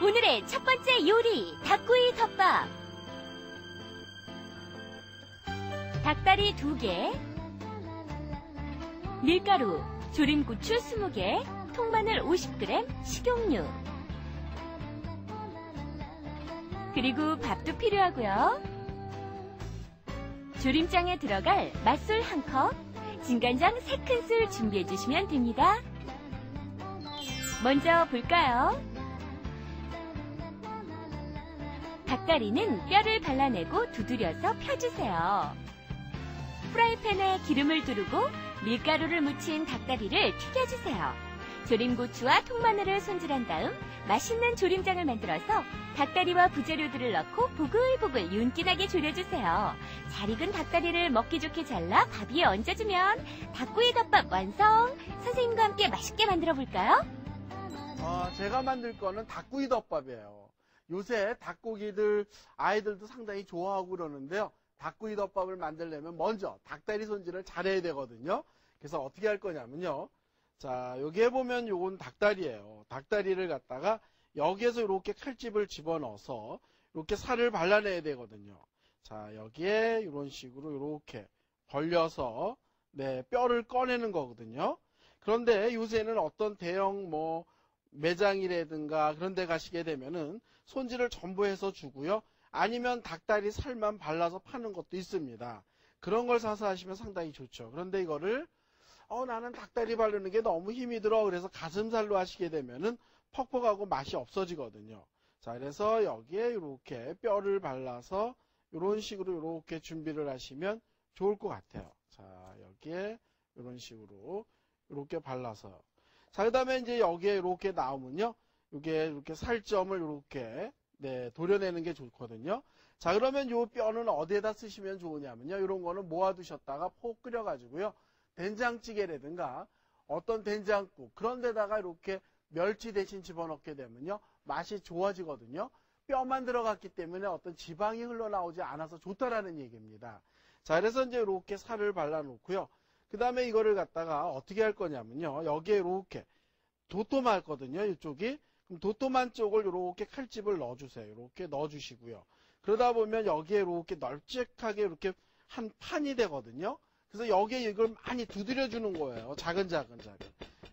오늘의 첫 번째 요리, 닭구이 덮밥. 닭다리 2개, 밀가루, 조림고추 20개, 통마늘 50g, 식용유. 그리고 밥도 필요하고요. 조림장에 들어갈 맛술 1컵, 진간장 3큰술 준비해 주시면 됩니다. 먼저 볼까요? 닭다리는 뼈를 발라내고 두드려서 펴주세요. 프라이팬에 기름을 두르고 밀가루를 묻힌 닭다리를 튀겨주세요. 조림고추와 통마늘을 손질한 다음 맛있는 조림장을 만들어서 닭다리와 부재료들을 넣고 보글보글 윤기나게 졸여주세요. 잘 익은 닭다리를 먹기 좋게 잘라 밥 위에 얹어주면 닭구이 덮밥 완성! 선생님과 함께 맛있게 만들어 볼까요? 어, 제가 만들 거는 닭구이 덮밥이에요. 요새 닭고기들 아이들도 상당히 좋아하고 그러는데요. 닭구이 덮밥을 만들려면 먼저 닭다리 손질을 잘해야 되거든요. 그래서 어떻게 할 거냐면요. 자, 여기에 보면 요건 닭다리예요. 닭다리를 갖다가 여기에서 이렇게 칼집을 집어넣어서 이렇게 살을 발라내야 되거든요. 자, 여기에 이런 식으로 이렇게 벌려서 네, 뼈를 꺼내는 거거든요. 그런데 요새는 어떤 대형 뭐 매장이라든가 그런 데 가시게 되면은 손질을 전부 해서 주고요. 아니면 닭다리 살만 발라서 파는 것도 있습니다. 그런 걸 사서 하시면 상당히 좋죠. 그런데 이거를 어 나는 닭다리 바르는 게 너무 힘이 들어 그래서 가슴살로 하시게 되면은 퍽퍽하고 맛이 없어지거든요. 자 그래서 여기에 이렇게 뼈를 발라서 이런 식으로 이렇게 준비를 하시면 좋을 것 같아요. 자 여기에 이런 식으로 이렇게 발라서 자, 그 다음에 이제 여기에 이렇게 나오면요. 이게 이렇게 살점을 이렇게, 네, 도려내는 게 좋거든요. 자, 그러면 요 뼈는 어디에다 쓰시면 좋으냐면요. 이런 거는 모아두셨다가 폭 끓여가지고요. 된장찌개라든가 어떤 된장국, 그런 데다가 이렇게 멸치 대신 집어넣게 되면요. 맛이 좋아지거든요. 뼈만 들어갔기 때문에 어떤 지방이 흘러나오지 않아서 좋다라는 얘기입니다. 자, 그래서 이제 이렇게 살을 발라놓고요. 그 다음에 이거를 갖다가 어떻게 할 거냐면요. 여기에 이렇게 도톰 할 거든요. 이쪽이. 그럼 도톰한 쪽을 이렇게 칼집을 넣어주세요. 이렇게 넣어주시고요. 그러다 보면 여기에 이렇게 널찍하게 이렇게 한 판이 되거든요. 그래서 여기에 이걸 많이 두드려주는 거예요. 작은 작은 작은.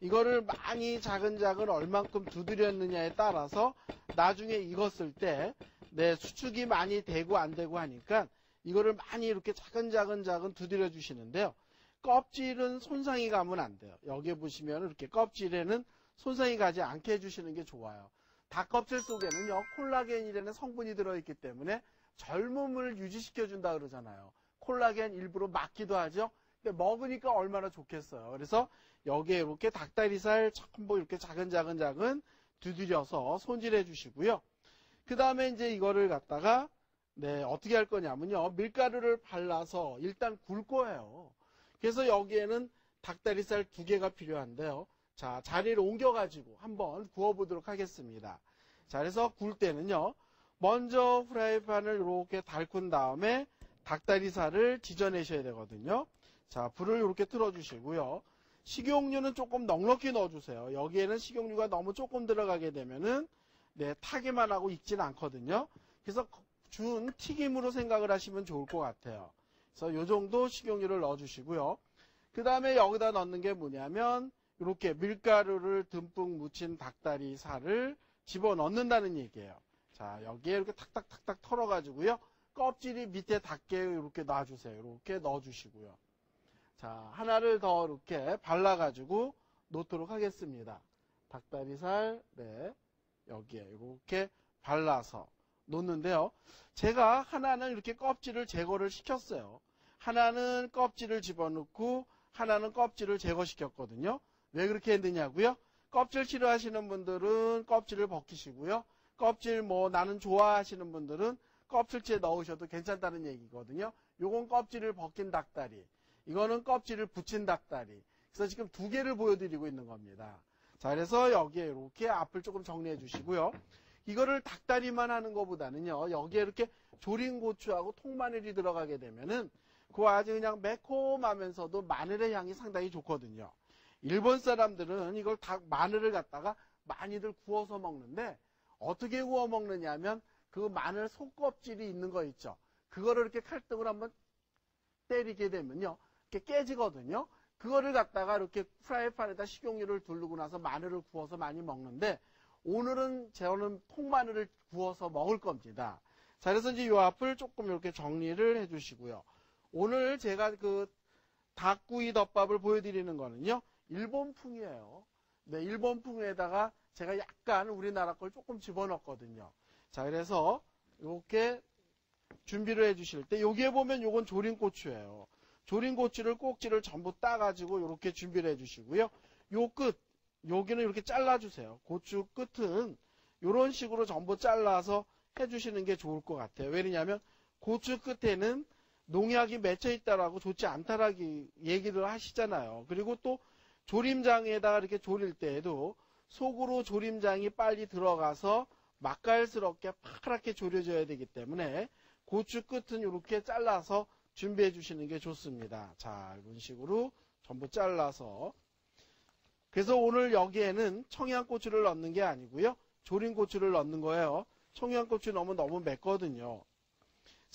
이거를 많이 작은 작은 얼만큼 두드렸느냐에 따라서 나중에 익었을 때 내 수축이 많이 되고 안 되고 하니까 이거를 많이 이렇게 작은 작은 작은 두드려 주시는데요. 껍질은 손상이 가면 안 돼요. 여기 보시면 이렇게 껍질에는 손상이 가지 않게 해주시는 게 좋아요. 닭 껍질 속에는요 콜라겐이라는 성분이 들어있기 때문에 젊음을 유지시켜준다 그러잖아요. 콜라겐 일부러 막기도 하죠. 근데 먹으니까 얼마나 좋겠어요. 그래서 여기에 이렇게 닭다리살 전부 이렇게 작은 작은 작은 두드려서 손질해 주시고요. 그 다음에 이제 이거를 갖다가 네 어떻게 할 거냐면요 밀가루를 발라서 일단 굴 거예요. 그래서 여기에는 닭다리살 두 개가 필요한데요. 자, 자리를 옮겨가지고 한번 구워보도록 하겠습니다. 자, 그래서 구울 때는요. 먼저 프라이팬을 이렇게 달군 다음에 닭다리살을 지져내셔야 되거든요. 자, 불을 이렇게 틀어주시고요. 식용유는 조금 넉넉히 넣어주세요. 여기에는 식용유가 너무 조금 들어가게 되면은 네, 타기만 하고 익진 않거든요. 그래서 준 튀김으로 생각을 하시면 좋을 것 같아요. 그래서 이 정도 식용유를 넣어주시고요. 그 다음에 여기다 넣는 게 뭐냐면 이렇게 밀가루를 듬뿍 묻힌 닭다리 살을 집어 넣는다는 얘기예요. 자 여기에 이렇게 탁탁탁탁 털어가지고요. 껍질이 밑에 닿게 이렇게 놔주세요. 이렇게 넣어주시고요. 자 하나를 더 이렇게 발라가지고 놓도록 하겠습니다. 닭다리살 네 여기에 이렇게 발라서 놓는데요. 제가 하나는 이렇게 껍질을 제거를 시켰어요. 하나는 껍질을 집어넣고 하나는 껍질을 제거시켰거든요. 왜 그렇게 했느냐고요? 껍질 싫어하시는 분들은 껍질을 벗기시고요. 껍질 뭐 나는 좋아하시는 분들은 껍질째 넣으셔도 괜찮다는 얘기거든요. 요건 껍질을 벗긴 닭다리. 이거는 껍질을 붙인 닭다리. 그래서 지금 두 개를 보여드리고 있는 겁니다. 자, 그래서 여기에 이렇게 앞을 조금 정리해 주시고요. 이거를 닭다리만 하는 것보다는요. 여기에 이렇게 조린 고추하고 통마늘이 들어가게 되면은 그 아주 그냥 매콤하면서도 마늘의 향이 상당히 좋거든요. 일본 사람들은 이걸 닭 마늘을 갖다가 많이들 구워서 먹는데 어떻게 구워 먹느냐면 그 마늘 속껍질이 있는 거 있죠. 그거를 이렇게 칼등으로 한번 때리게 되면요. 이렇게 깨지거든요. 그거를 갖다가 이렇게 프라이팬에다 식용유를 두르고 나서 마늘을 구워서 많이 먹는데 오늘은 저는 통마늘을 구워서 먹을 겁니다. 자, 그래서 이제 요 앞을 조금 이렇게 정리를 해 주시고요. 오늘 제가 그 닭구이 덮밥을 보여드리는 거는요. 일본풍이에요. 네, 일본풍에다가 제가 약간 우리나라 걸 조금 집어넣었거든요. 자, 그래서 이렇게 준비를 해 주실 때 여기에 보면 요건 조린 고추예요. 조린 고추를 꼭지를 전부 따가지고 이렇게 준비를 해 주시고요. 요 끝, 여기는 이렇게 잘라주세요. 고추 끝은 이런 식으로 전부 잘라서 해주시는 게 좋을 것 같아요. 왜냐하면 고추 끝에는 농약이 맺혀 있다라고 좋지 않다라고 얘기를 하시잖아요. 그리고 또 조림장에다가 이렇게 조릴 때에도 속으로 조림장이 빨리 들어가서 맛깔스럽게 파랗게 조려져야 되기 때문에 고추 끝은 이렇게 잘라서 준비해 주시는 게 좋습니다. 자, 이런 식으로 전부 잘라서 그래서 오늘 여기에는 청양고추를 넣는 게 아니고요. 조린 고추를 넣는 거예요. 청양고추 넣으면 너무 맵거든요.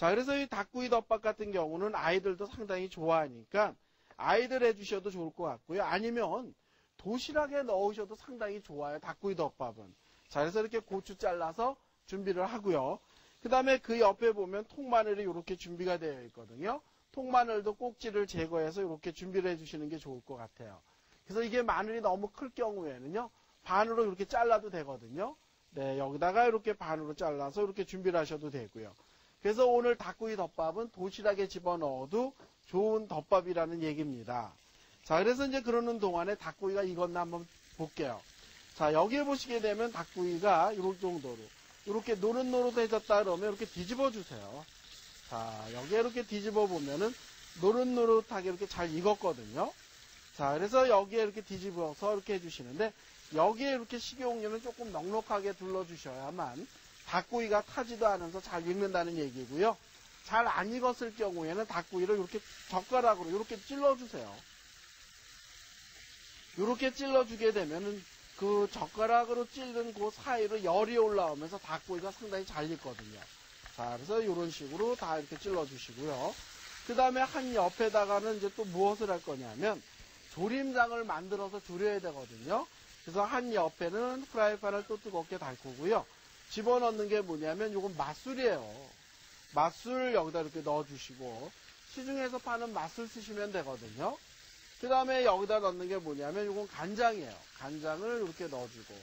자, 그래서 이 닭구이 덮밥 같은 경우는 아이들도 상당히 좋아하니까 아이들 해주셔도 좋을 것 같고요. 아니면 도시락에 넣으셔도 상당히 좋아요. 닭구이 덮밥은. 자, 그래서 이렇게 고추 잘라서 준비를 하고요. 그 다음에 그 옆에 보면 통마늘이 이렇게 준비가 되어 있거든요. 통마늘도 꼭지를 제거해서 이렇게 준비를 해주시는 게 좋을 것 같아요. 그래서 이게 마늘이 너무 클 경우에는요, 반으로 이렇게 잘라도 되거든요. 네, 여기다가 이렇게 반으로 잘라서 이렇게 준비를 하셔도 되고요. 그래서 오늘 닭구이 덮밥은 도시락에 집어넣어도 좋은 덮밥이라는 얘기입니다. 자, 그래서 이제 그러는 동안에 닭구이가 익었나 한번 볼게요. 자, 여기에 보시게 되면 닭구이가 이럴 정도로 이렇게 노릇노릇해졌다 그러면 이렇게 뒤집어 주세요. 자, 여기에 이렇게 뒤집어 보면은 노릇노릇하게 이렇게 잘 익었거든요. 자, 그래서 여기에 이렇게 뒤집어서 이렇게 해주시는데 여기에 이렇게 식용유는 조금 넉넉하게 둘러주셔야만 닭구이가 타지도 않아서 잘 익는다는 얘기고요. 잘 안 익었을 경우에는 닭구이를 이렇게 젓가락으로 이렇게 찔러주세요. 이렇게 찔러주게 되면은 그 젓가락으로 찔른 그 사이로 열이 올라오면서 닭구이가 상당히 잘 익거든요. 자, 그래서 이런 식으로 다 이렇게 찔러주시고요. 그 다음에 한 옆에다가는 이제 또 무엇을 할 거냐면 조림장을 만들어서 조려야 되거든요. 그래서 한 옆에는 프라이팬을 또 뜨겁게 달 거고요. 집어넣는 게 뭐냐면 이건 맛술이에요. 맛술 여기다 이렇게 넣어주시고 시중에서 파는 맛술 쓰시면 되거든요. 그 다음에 여기다 넣는 게 뭐냐면 이건 간장이에요. 간장을 이렇게 넣어주고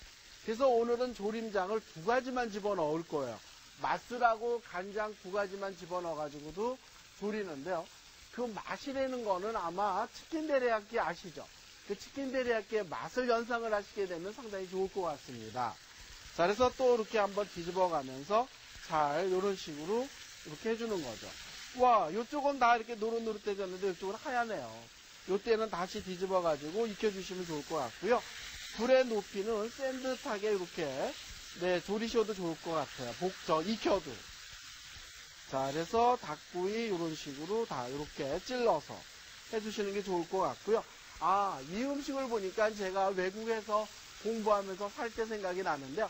그래서 오늘은 조림장을 두 가지만 집어넣을 거예요. 맛술하고 간장 두 가지만 집어넣어가지고도 조리는데요. 그 맛이라는 거는 아마 치킨 데리야끼 아시죠? 그 치킨 데리야끼의 맛을 연상을 하시게 되면 상당히 좋을 것 같습니다. 자, 그래서 또 이렇게 한번 뒤집어 가면서 잘 이런 식으로 이렇게 해주는 거죠. 와, 이쪽은 다 이렇게 노릇노릇해졌는데 이쪽은 하얗네요. 이때는 다시 뒤집어 가지고 익혀주시면 좋을 것 같고요. 불의 높이는 센 듯하게 이렇게 네 조리셔도 좋을 것 같아요. 복저 익혀도. 자, 그래서 닭구이 이런 식으로 다 이렇게 찔러서 해주시는 게 좋을 것 같고요. 아, 이 음식을 보니까 제가 외국에서 공부하면서 살 때 생각이 나는데요.